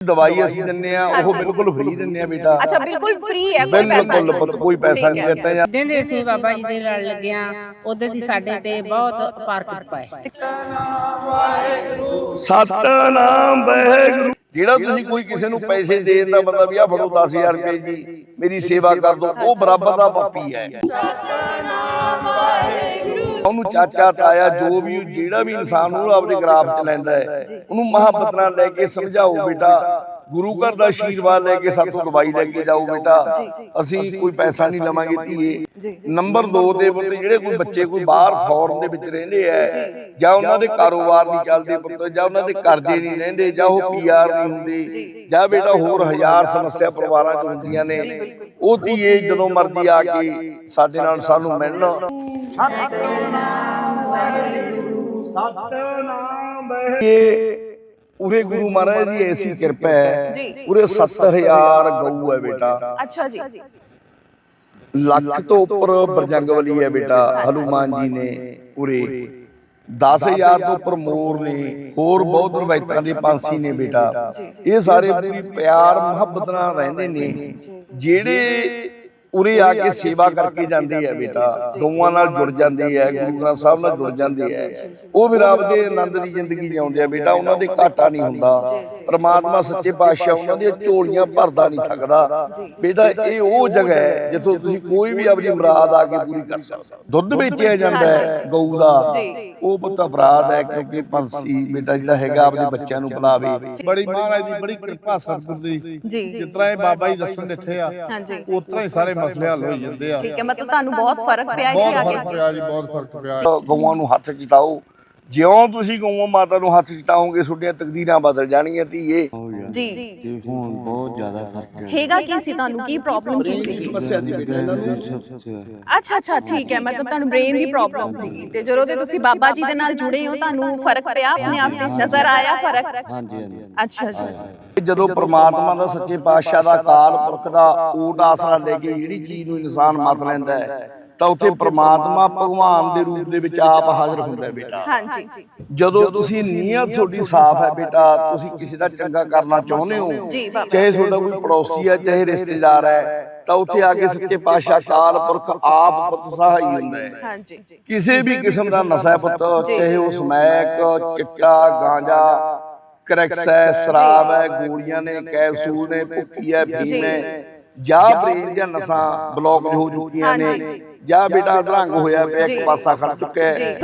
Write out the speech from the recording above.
ਦਵਾਈ ਅਸੀਂ ਦਿੰਨੇ ਆ ਉਹ ਬਿਲਕੁਲ ਫ੍ਰੀ ਦਿੰਨੇ ਆ ਬੇਟਾ। ਅੱਛਾ ਬਿਲਕੁਲ ਫ੍ਰੀ ਹੈ ਕੋਈ ਪੈਸਾ ਬਿਲਕੁਲ ਪੁੱਤ ਕੋਈ ਪੈਸਾ ਨਹੀਂ ਲੈਤਾ ਜਾਂ ਦਿਨ ਦੇ ਅਸੀਂ ਬਾਬਾ ਜੀ ਦੇ ਨਾਲ ਲੱਗਿਆ ਉਧਰ ਦੀ ਸਾਡੇ ਤੇ ਬਹੁਤ ਅਪਾਰ ਕਿਰਪਾ ਹੈ। ਸਤਨਾਮ ਵਾਹਿਗੁਰੂ। ਜਿਹੜਾ ਤੁਸੀਂ ਕੋਈ ਕਿਸੇ ਨੂੰ ਪੈਸੇ ਦੇਣ ਦਾ ਬੰਦਾ ਵੀ ਆ ਫੜੋ 10000 ਰੁਪਏ ਜੀ ਮੇਰੀ ਸੇਵਾ ਕਰ ਦੋ ਉਹ ਬਰਾਬਰ ਦਾ ਪਾਪੀ ਹੈ। ਉਹਨੂੰ ਚਾਚਾ ਤਾਇਆ ਜੋ ਵੀ ਜਿਹੜਾ ਵੀ ਇਨਸਾਨ ਉਹਨੂੰ ਆਪਣੇ ਗਰਾਫ ਚ ਲੈਂਦਾ ਹੈ, ਉਹਨੂੰ ਮੁਹੱਬਤ ਨਾਲ ਲੈ ਕੇ ਸਮਝਾਓ ਬੇਟਾ, ਗੁਰੂ ਘਰ ਦਾ ਆਸ਼ੀਰਵਾਦ ਲੈ ਕੇ ਸਾਤੋਂ ਦਵਾਈ ਲੈ ਕੇ ਜਾਓ ਬੇਟਾ। ਅਸੀਂ ਕੋਈ ਪੈਸਾ ਨਹੀਂ ਲਵਾਂਗੇ ਧੀਏ। ਨੰਬਰ 2 ਦੇ ਪੁੱਤ, ਜਿਹੜੇ ਕੋਈ ਬੱਚੇ ਕੋਈ ਬਾਹਰ ਫੌਰਨ ਦੇ ਵਿੱਚ ਰਹਿੰਦੇ ਐ ਜਾਂ ਉਹਨਾਂ ਦੇ ਕਾਰੋਬਾਰ ਨਹੀਂ ਚੱਲਦੇ ਪੁੱਤ, ਜਾਂ ਉਹਨਾਂ ਦੇ ਕਰਜ਼ੇ ਨਹੀਂ ਰਹਿੰਦੇ, ਜਾਂ ਉਹ ਪੀਆਰ ਨਹੀਂ ਹੁੰਦੇ, ਜਾਂ ਬੇਟਾ ਹੋਰ ਹਜ਼ਾਰ ਸਮੱਸਿਆ ਪਰਿਵਾਰਾਂ 'ਚ ਹੁੰਦੀਆਂ ਨੇ, ਉਹ ਧੀਏ ਜਦੋਂ ਮਰਜ਼ੀ ਆ ਕੇ ਸਾਡੇ ਨਾਲ ਸਾਨੂੰ ਮਿਲਣ। ਇਹ ਉਰੇ ਗੁਰੂ ਮਹਾਰਾਜ ਦੀ ਐਸੀ ਕਿਰਪਾ ਹੈ। ਉਰੇ 7000 ਗਊ ਹੈ ਬੇਟਾ ਅੱਛਾ ਜੀ ਲੱਖ ਤੋਂ ਉੱਪਰ ਬਰਜੰਗਵਲੀ ਹੈ ਬੇਟਾ ਹਨੂਮਾਨ ਜੀ ਨੇ ਉਰੇ 10000 ਤੋਂ ਉੱਪਰ ਮੋਰ ਨੇ ਹੋਰ ਬਹੁਤ ਰਵਾਇਤਾਂ ਦੇ ਪੰਛੀ ਨੇ ਬੇਟਾ ਇਹ ਸਾਰੇ ਪੂਰੀ ਪਿਆਰ ਮੁਹੱਬਤ ਨਾਲ ਰਹਿੰਦੇ ਨੇ ਜਿਹੜੇ ਉਰੇ ਆ ਕੇ ਸੇਵਾ ਕਰਕੇ ਜਾਂਦੇ ਆ ਬੇਟਾ। ਗਊਆਂ ਨਾਲ ਜੁੜ ਜਾਂਦੇ ਆ ਗੁਰੂ ਗ੍ਰੰਥ ਸਾਹਿਬ ਨਾਲ ਜੁੜ ਜਾਂਦੇ ਆ ਉਹ ਵੀ ਰੱਬ ਦੇ ਆਨੰਦ ਦੀ ਜ਼ਿੰਦਗੀ ਜਿਉਂਦੇ ਆ ਬੇਟਾ ਉਹਨਾਂ ਦੇ ਘਾਟਾ ਨਹੀਂ ਹੁੰਦਾ। ਪ੍ਰਮਾਤਮਾ ਸੱਚੇ ਪਾਤਸ਼ਾਹ ਉਹਨਾਂ ਦੀਆਂ ਝੋਲੀਆਂ ਭਰਦਾ ਨਹੀਂ ਥੱਕਦਾ। ਬੇਟਾ ਇਹ ਉਹ ਜਗ੍ਹਾ ਹੈ ਜਿੱਥੋਂ ਤੁਸੀਂ ਕੋਈ ਵੀ ਆਪਣੀ ਮੁਰਾਦ ਆ ਕੇ ਪੂਰੀ ਕਰ ਸਕਦੇ ਹੋ। ਦੁੱਧ ਵੇਚਿਆ ਜਾਂਦਾ ਹੈ ਗਊ ਦਾ। ਉਹ ਪੁੱਤ ਅਪਰਾਧ ਹੈ ਕਿਉਂਕਿ ਪੰਛੀ ਬੇਟਾ ਜਿਹੜਾ ਹੈਗਾ ਆਪਣੇ ਬੱਚਿਆਂ ਨੂੰ ਬੁਲਾਵੇ ਬੜੀ ਮਹਾਰਾਜ ਦੀ ਬੜੀ ਕਿਰਪਾ ਸਤਿਗੁਰ ਦੀ ਜਿਸ ਤਰ੍ਹਾਂ ਇਹ ਬਾਬਾ ਜੀ ਦੱਸਣ ਦਿੱਤੇ ਆ ਉਸ ਤਰ੍ਹਾਂ ਹੀ ਸਾਰੇ ਮਸਲੇ ਹੱਲ ਹੋਈ ਜਾਂਦੇ ਆ। ਠੀਕ ਹੈ ਮਤਲਬ ਤੁਹਾਨੂੰ ਬਹੁਤ ਫ਼ਰਕ ਪਿਆ ਇੱਥੇ ਆ ਬਹੁਤ ਕੇ ਫ਼ਰਕ ਪਿਆ ਜੀ ਬਹੁਤ ਫ਼ਰਕ ਪਿਆ ਗਊਆਂ ਨੂੰ ਹੱਥ ਚਟਾਓ ਜਿਉਂ ਤੁਸੀਂ ਗਊਆਂ ਮਾਤਾ ਨੂੰ ਹੱਥ ਚਟਾਓਗੇ ਤੁਹਾਡੀਆਂ ਤਕਦੀਰਾਂ ਬਦਲ ਜਾਣਗੀਆਂ ਧੀਏ। ਜੀ। ਤੇ ਹੁਣ ਬਹੁਤ ਜ਼ਿਆਦਾ ਫ਼ਰਕ ਹੈ। ਹੈਗਾ ਕੀ ਸੀ ਤੁਹਾਨੂੰ? ਕੀ ਪ੍ਰੋਬਲਮ ਕੀ ਸੀ? ਸਮੱਸਿਆ ਦੀ ਬੇਟਾ ਇਹਨਾਂ ਨੂੰ ਅੱਛਾ ਅੱਛਾ ਠੀਕ ਹੈ ਮਤਲਬ ਤੁਹਾਨੂੰ ਬ੍ਰੇਨ ਦੀ ਪ੍ਰੋਬਲਮ ਸੀਗੀ। ਤੇ ਜਦੋਂ ਦੇ ਤੁਸੀਂ ਬਾਬਾ ਜੀ ਦੇ ਨਾਲ ਜੁੜੇ ਹੋ ਤੁਹਾਨੂੰ ਫ਼ਰਕ ਪਿਆ? ਆਪਣੇ ਆਪ ਤੇ ਨਜ਼ਰ ਆਇਆ ਫ਼ਰਕ? ਹਾਂਜੀ ਹਾਂਜੀ। ਅੱਛਾ ਜੀ। ਜਦੋਂ ਪ੍ਰਮਾਤਮਾ ਦਾ ਸੱਚੇ ਪਾਤਸ਼ਾਹ ਦਾ ਅਕਾਲ ਪੁਰਖ ਦਾ ਓਟ ਆਸਰਾ ਲੈ ਕੇ ਜਿਹੜੀ ਚੀਜ਼ ਨੂੰ ਇਨਸਾਨ ਮਤ ਲੈਂਦਾ ਹੈ ਤਾਂ ਉੱਥੇ ਪ੍ਰਮਾਤਮਾ ਭਗਵਾਨ ਦੇ ਰੂਪ ਦੇ ਵਿੱਚ ਆਪ ਹਾਜ਼ਰ ਹੁੰਦਾ ਹੈ ਬੇਟਾ। ਹਾਂਜੀ। ਜਦੋਂ ਤੁਸੀਂ ਨੀਅਤ ਤੁਹਾਡੀ ਸਾਫ਼ ਹੈ ਬੇਟਾ ਤੁਸੀਂ ਕਿਸੇ ਦਾ ਚੰਗਾ ਕਰਨਾ ਚਾਹੁੰਦੇ ਹੋ। ਚਾਹੇ ਤੁਹਾਡਾ ਕੋਈ ਪੜੋਸੀ ਹੈ ਚਾਹੇ ਰਿਸ਼ਤੇਦਾਰ ਹੈ ਤਾਂ ਉੱਥੇ ਆ ਕੇ ਸੱਚੇ ਪਾਤਸ਼ਾਹ ਅਕਾਲ ਪੁਰਖ ਆਪ ਪੁੱਤ ਸਹਾਈ ਹੁੰਦਾ ਹੈ। ਹਾਂਜੀ। ਕਿਸੇ ਵੀ ਕਿਸਮ ਦਾ ਨਸ਼ਾ ਪੁੱਤ ਚਾਹੇ ਉਹ ਸਮੈਕ ਚਿੱਟਾ ਗਾਂਜਾ ਕਰੈਕਸ ਹੈ ਸ਼ਰਾਬ ਹੈ ਗੋਲੀਆਂ ਨੇ ਕੈਪਸੂਲ ਨੇ ਭੁੱਕੀ ਹੈ ਫੀਮ ਹੈ। ਜਾਂ ਬ੍ਰੇਨ ਜਾਂ ਨਸਾਂ ਬਲੌਕ ਹੋ ਚੁੱਕੀਆਂ ਨੇ ਜਾਂ ਬੇਟਾ ਅਧਰੰਗ ਹੋਇਆ ਪਿਆ ਇੱਕ ਪਾਸਾ ਖੜ ਚੁੱਕਾ ਹੈ।